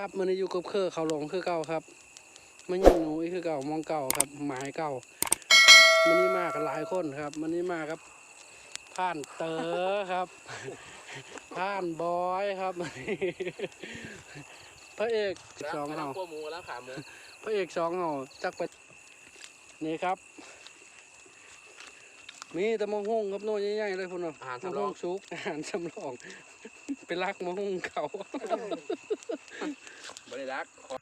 ครับมันอยู่กับเครือเขาหลงคือเก่าครับมันยิงหนูอีกคือเก่ามองเก่าครับ หมายเก่ามันนี้มากันหลายคนครับ มันนี้มาครับผ่านเต๋อครับผ่านบอยครับ พระเอกสองเฮาขั้วหมูแล้วขาหมูพระเอกสองเฮาจักไปนี่ครับ มีแต่มะฮุ่งครับโน่นใหญ่ๆเลยพุ่นเนาะอาหารมะสำรฮุ่องงสุกอาหารสำรอง ไปลักมะฮุ่งเขาบริรักขอ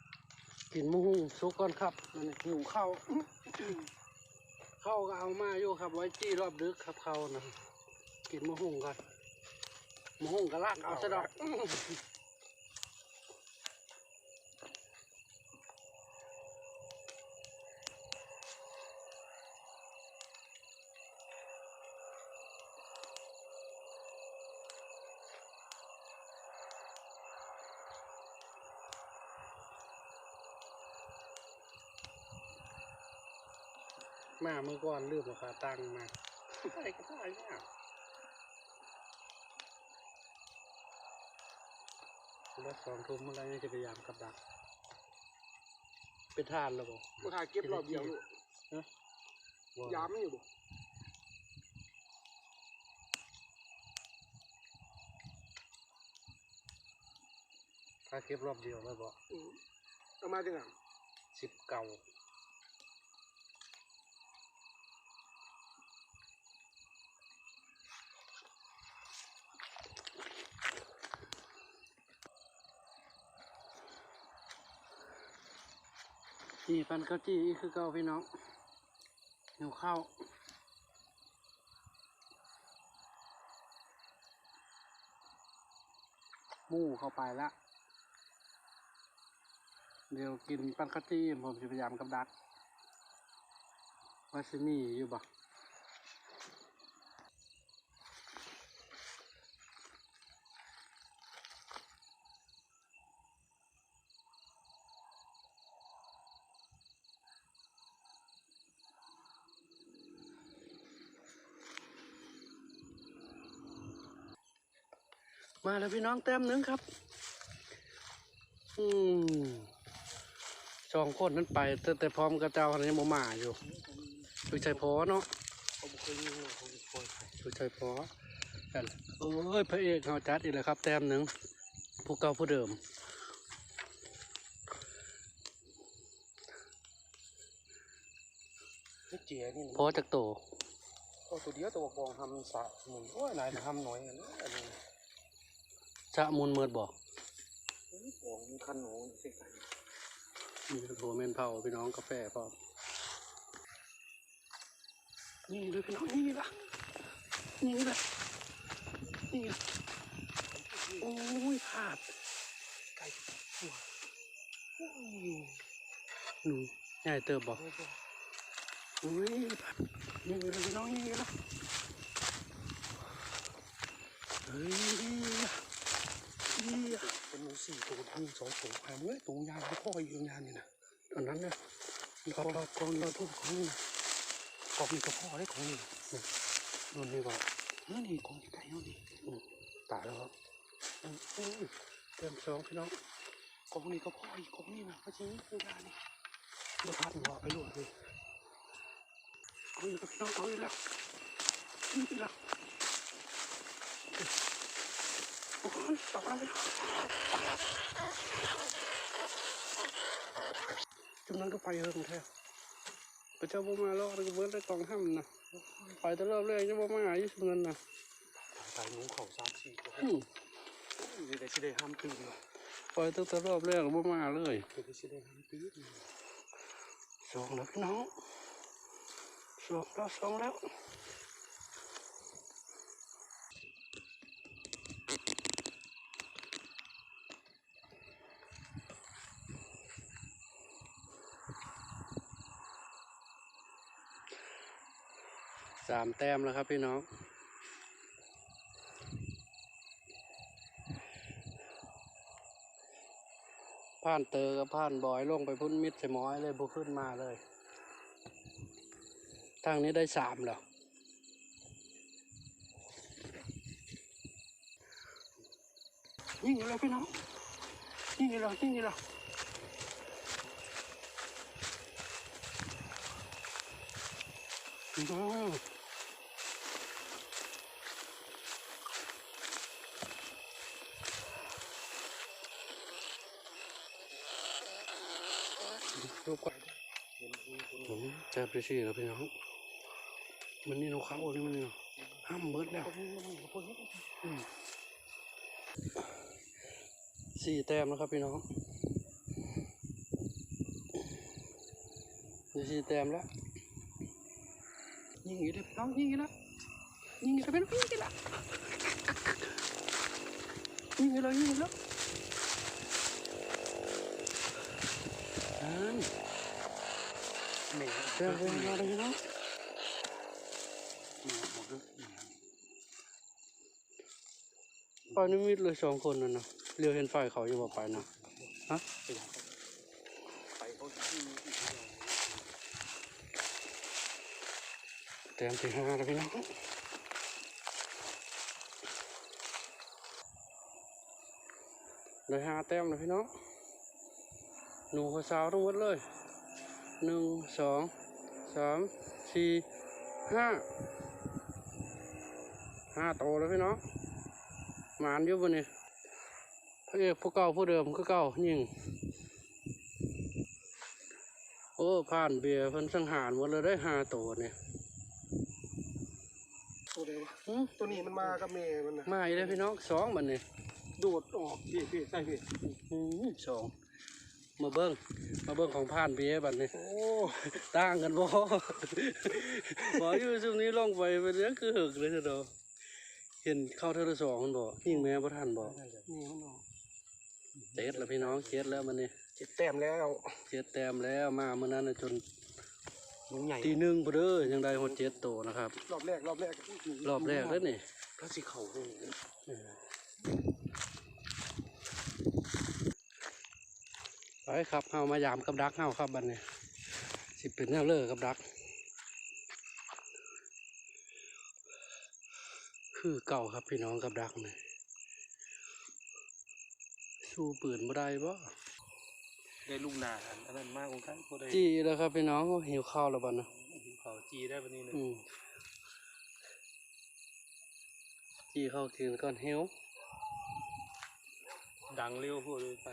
กินมะฮุ่งสุกก่อนครับนั่นน่ะหิวข้าวข้าวก็เอามาอยู่ครับ ไว้จี้รอบดึกครับเขานะกินมะฮุ่งก่อนมะฮุ่งก็ลากเอาซะดอก มาเมื่อก่อนลืมราคาตังค์มาใส่ก็ได้เนี่ยแล้วสองทุ่มอะไรนี่จะพยายามกับดักเป็นทานแล้วบ่มาถ่ายเก็บรอบเดียวลูกบ่ยามไม่อยู่บ่ถ้าเก็บรอบเดียวแล้วบ่อืมเอามาจังไงสิบเก่า นี่ปันข้าวจี้อีกคือเก่าพี่น้องหิวข้าวหมู่เข้าไปละ เดี๋ยวกินปันข้าวจี้ผมจะพยายามกับดักว่าซิมีอยู่บ่ มาแล้วพี่น้องแต้มหนึ่งครับ อืมสองคนนั้นไป แต่แต่พร้อมกับเจ้าคนนี้โมมาอยู่ดูใจพอเนาะผมเคยยิงผมเคยดูใจพอกันโอ้ยพระเอกเขาจัดอีกแล้วครับ แต้มหนึ่งผู้เก่าผู้เดิมนี่เจียนี่พอจากโตก็ตัวเดียวตัวกองทำสะหมุนโอ้ยนายทำหน่อยอันนี้ อันนี้จะมูลเมิดบอกกองมีคันหนูสิไก่มีโทรเมนเผาพี่น้องกาแฟพร้อมนี่เลยพี่น้องนี่ละนี่ละนี่ละโอ้ยพลาดไก่หัวหนูใหญ่เติบบอกโอ้ยอุ้ยนี่เลยพี่น้องนี่ละเฮ้ยนี่เป็นหนู สี่ตัวทั้งสองตัวแพงเลยตัวยาวพ่อยิงยานนี่นะอันนั้นนะกอบกองเราทุบของนี่กอบมีกระพ่อได้ของนี่นู่นนี่บอกนั่นนี่ของไก่นี่ตายแล้วครับอุ้ยเต็มสองพี่น้องกองนี่กระพ่ออีกกองนี่นะพระจีตัวยานี่มาพัดหัวไปหลวดเลยเอาอีกแล้วพี่น้องเอาอีกแล้วนี่ละโอ้ยตายแล้ว จุดนั้นก็ไปเฮิงแท้พระเจ้าบ่มาแล้วก็เบิดได้กองห้ำนะไปแต่รอบแรกจะบ่มาอยู่จุดนั้นนะไก่หนูเข่าสามสี่ตัวอืมเดี๋ยวสิได้ห้ามตื่นเลยไปตั้งแต่รอบแรกบ่มาเลยเดี๋ยวสิได้ห้ามตื่นสองแล้วพี่น้องสองแล้วสองแล้ว สามแต้มแล้วครับพี่น้อง ผ่านเตอกับผ่านบอยลงไปพุ่นมิดใส่หมอยเลยบุขึ้นมาเลย ทางนี้ได้สามแล้วยิงอะไรพี่น้องยิงอีกแล้วยิงอีกแล้วอื มรูก่อนผมจับไปสี่แล้วพี่น้องมันนี่นกเขานี่มันนี่ห้ามเบิดแล้วสี่แต้มแล้วครับพี่น้องสี่แต้มแล้วยิงอีกแล้วพี่น้องยิงอีกแล้วยิงอีกแล้วพี่น้องยิงอีกแล้วยิงอีกแล้วยิงอีกแล้วาแม่แต้มเป็นอะไรพี่น้องแม่หมดไปนิมิตเลยสองคนนั่นนะเรียวเห็นไฟเขาอยู่บ่ไปนะฮะเขาที่แต้มที่ห้าแล้วพี่น้องได้ห้าแต้มแล้วพี่น้อง หนูกับสาวทั้งหมดเลยหนึ่งสองสามสี่ห้าห้าโตแล้วพี่น้องหมานอยู่บนนี้พระเอกผู้เก่าผู้เดิมคือเก่ายิงโอ้ผ่านเบียร์เพิ่นสังหารหมดเลยได้ห้าโตเนี่ยตัวเดียวหืมตัวนี้มันมากับแม่มันนะมาอีกแล้วพี่น้องสองบัดนี้โดดออกพี่พี่ใช่พี่อืมสอง มาเบิ้งมาเบิ้งของผ่านเบียร์บัดนี้โอ้ต่างกันบ่บ่อยู่ซุมนี้ลงไปเป็นเรื่องคือหึกเลยเถอะเนาะเห็นเข้าเท่าละสองมันบ่ยิงแม่บ่ทันบ่นี่มันออกเจ็ดแล้วพี่น้องเจ็ดแล้วมันนี่เจ็ดแต้มแล้วเจ็ดแต้มแล้วมาเมื่อนั้นน่ะจนหนูใหญ่ตีหนึ่งพอเด้อยังได้หดเจ็ดโตนะครับ รอบแรกรอบแรกรอบแรกแล้วนี่ก็สิเข่าเลย เออไป ครับเฮามายามกับดักเฮาครับบัดนี้สิเป็นแนวเลอกับดัก คือเก่าครับพี่น้องกับดักนี่สู้ปืนบ่ได้บ่ได้ลูกนาอันนั้นมากของท่านก็ได้จี้แล้วครับพี่น้องโอ้หิวข้าวแล้วบัดนะเขาจีได้ปะนี่เลยอืมจี้ข้าวกินก่อนหิวดังเร็วพูดเลยไป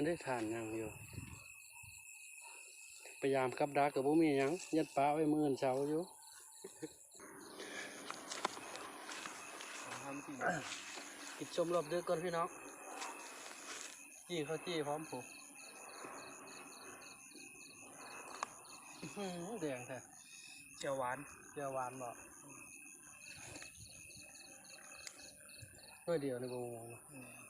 อันได้ทานอย่างเดียวพยายามกับดักกับบ่มียังยัดปลาไว้มือนเช้าอยู่กินชมรอบดึกก่อนพี่น้องจี้เขาจี้พร้อมผูกอื้อหือแดงแท้เจียวหวานเจียวหวานบ่เพื่อเดียวในบง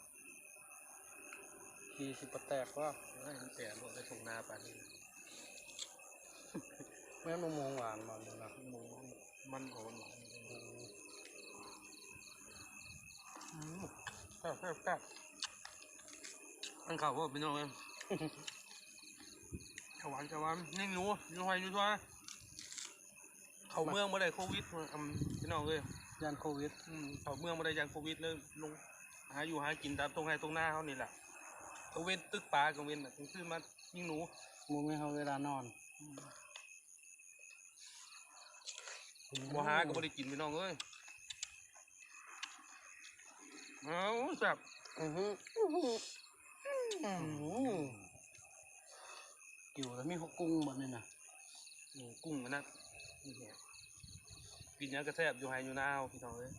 กีสิบแตกว่าให้มันแต่หมดไปส่งนาป่านนี้แม่นมะม่วงหวานบ่ดูนะหมูมันโหนอืมแป๊บแป๊บแป๊บมันข่าวว่าเป็นยังไงเจียวหวานเจียวหวานนี่หนูอยู่ไห้อยู่ทั่วเขาเมืองบ่ได้โควิดอืมพี่น้องเอ้ยยันโควิดอืมเขาเมืองบ่ได้ยังโควิดเลยลงหาอยู่หากินตามตรงไห้ตรงหน้าเขานี่แหละ กเว้นตึกปลากเว้นน่ะถึงขึ้นมายิงหนูมูไม่เขาเวลานอนบ่หาก็บ่ได้กินพี่น้องเอ้ยเอาแซ่บอือฮึอื้อหืออื้อหือกิ่วแล้วมีหกกุ้งหมดเลยนะนี่กุ้งมันนะนี่แหละกินหยังก็แซ่บอยู่ไห้อยู่หน้าเอาพี่น้องเอ้ย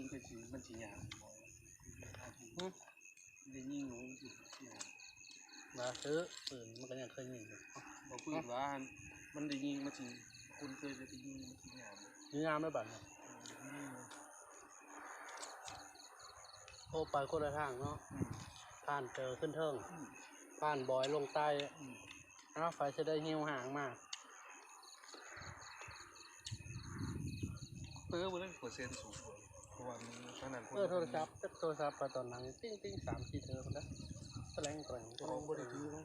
มันได้ยิงก็สิมันสิหยาบบ่มันได้ยิงหนูมันสิหยาบมาซื้อปืนมันก็ยังเคยมีอยู่บอกพูดว่ามันได้ยิงมาถึงคุณเคยจะได้ยิงมาถึงงานยืนยามไม่บัตรนะโอ้ไปคนละทางเนาะผ่านเจอขึ้นเทิงผ่านบอยลงใต้อ้าวไฟจะได้หิวห่างมากเออวันนั้นเปอร์เซ็นต์สูงกว่าเพ ราะว่ามันขนาดเออโทรศัพท์โทรศัพท์ไปตอนนั้นติ้งติ้งสามสี่เธอคนละแสลงแกร่งเขาบริถือนะ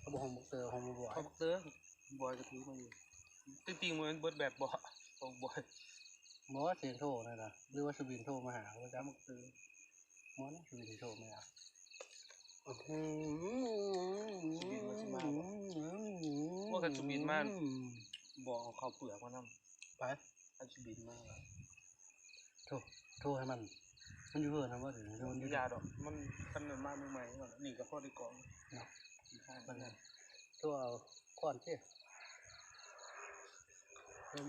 เขาบอกของบุกเตอร์ของบุบอยเขาเตอร์บอยก็ถือมาอยู่จริงๆมันเบิดแบบบ่ของบ่หมอเสียงโทรนั่นนะหรือว่าสบินโทรมาหาว่าจ้ามันคือหมอนะสบินโทรมาหาว่ากันสุบินมากบ่เอาข้าวเปลือกมานำไปอันสุบินมาก โทรโทรให้มัน มันอยู่เพื่อนนะว่าถึงโดนอยู่ยาดอก มันกันเนินมาใหม่ๆก่อนนี่ก็พอได้กองเนาะอีกข้างมันโทรเอาก้อนเที่ย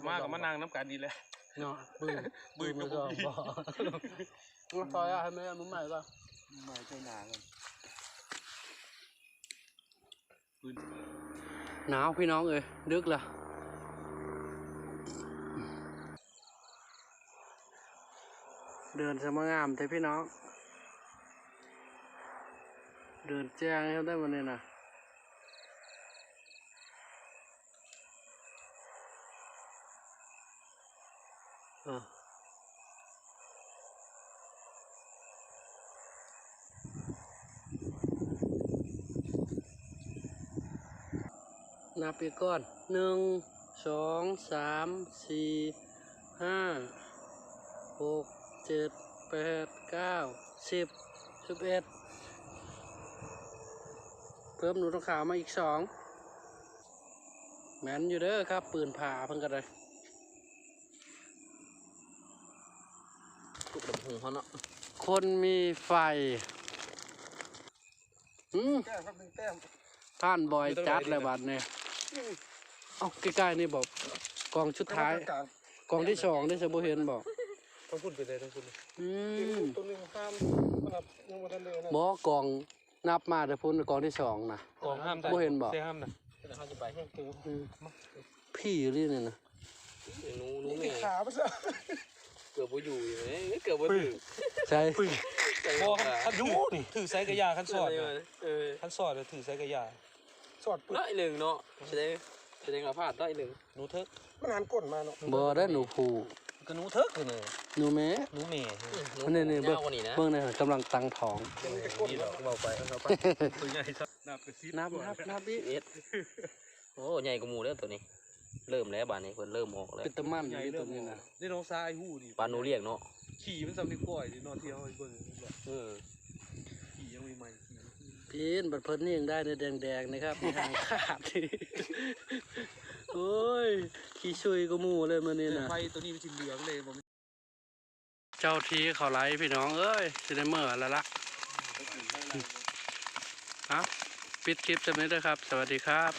มากับมานางน้ำกันดีแหล้วเนาะปืนปืนมืกัอบก็ผมบอกมาซอยอะให้แม่มึงใหม่ก็ใหม่ใช่หนากันปืนหนาวพี่น้องเอ้ยดึกละ เดินสมงามแต่พี่น้อง เดินแจ้งให้ได้มาเนี่ยนะเออนับอีก่อนหนึ่งสองสามสี่ห้าหก เจ็ดแปดเก้าสิบสิบเอ็ดเพิ่มหนูตองขาวมาอีกสองแมนอยู่เด้อครับ ปืนผ่าเพิ่งกันเลยตุกดำหงเขาเนาะคนมีไฟอืมแต้มครับหนึ่งแต้มท่านบอยจัดเลยบัดเนี่ยเอาใกล้ๆนี่บอกกองชุดท้าย กองที่สองได้สมบูเห็นบอก ต้องพูดไปเลยต้องพูดเลยอืมตัวนึงห้ามนะครับยังบ่ทันเลยนะบอกกองนับมาแต่พุ่นกองที่สองนะ กองห้ามบ่เห็นบ่ใช่ห้ามนะแต่เขาจะไปให้กูอืมพี่อยู่นี่เนี่ยนะหนูหนูนี่แม่ขาไปซะเกือบบ่อยู่อยู่ไหมเกือบบ่ถึงใช่บ่คันยูนี่ถือไซกระยาคันสอดเอนะอเออคันสอดเนี่ยถือไซกระยาสอดปึ๊บน้อยหนึ่งเนาะแสดงแสดงว่าพลาดน้อยหนึ่งหนูเถิกมันหันก้นมาเนาะบอได้หนูผู ก็หนูเถิกเลยหนูแม่หนูเมย์อันนี้นี่เบิ้งยาวกว่านี้นะเบิ้งเนี่ยกำลังตังท้องนี่หรอกเบาไปเอาไปตัวใหญ่ครับนับไปซิปนับนับนับอีกเอ็ดโอ้ใหญ่กว่าหมูแล้วตัวนี้ เริ่มแล้วบานนี้เพิ่นเริ่มออกแล้วเป็นตะมันอใหยู่ญ่ที่เริ่ตรมงนี้ออกนะนี่น้องซ้ายหูดิปลาหนูเรียกเนาะขี่มันสำนึกก่อยดินอนเที่ยวให้เบิ่งเออขี่ยังไม่ใหม่ขี่พีนบัดเพิ่นนี่ยังได้ในแดงๆนะครับมีหางขาดนี่ โอ้ยขี้ชุยก็หมู่เลยมันนี่นะไฟตัวนี้มันสีเหลืองเลยผมเจ้าทีเขาไล่พี่น้องเอ้ยสิได้เมื่อแล้วละครับปิดคลิปจะนี้ด้วยครับ สวัสดีครับ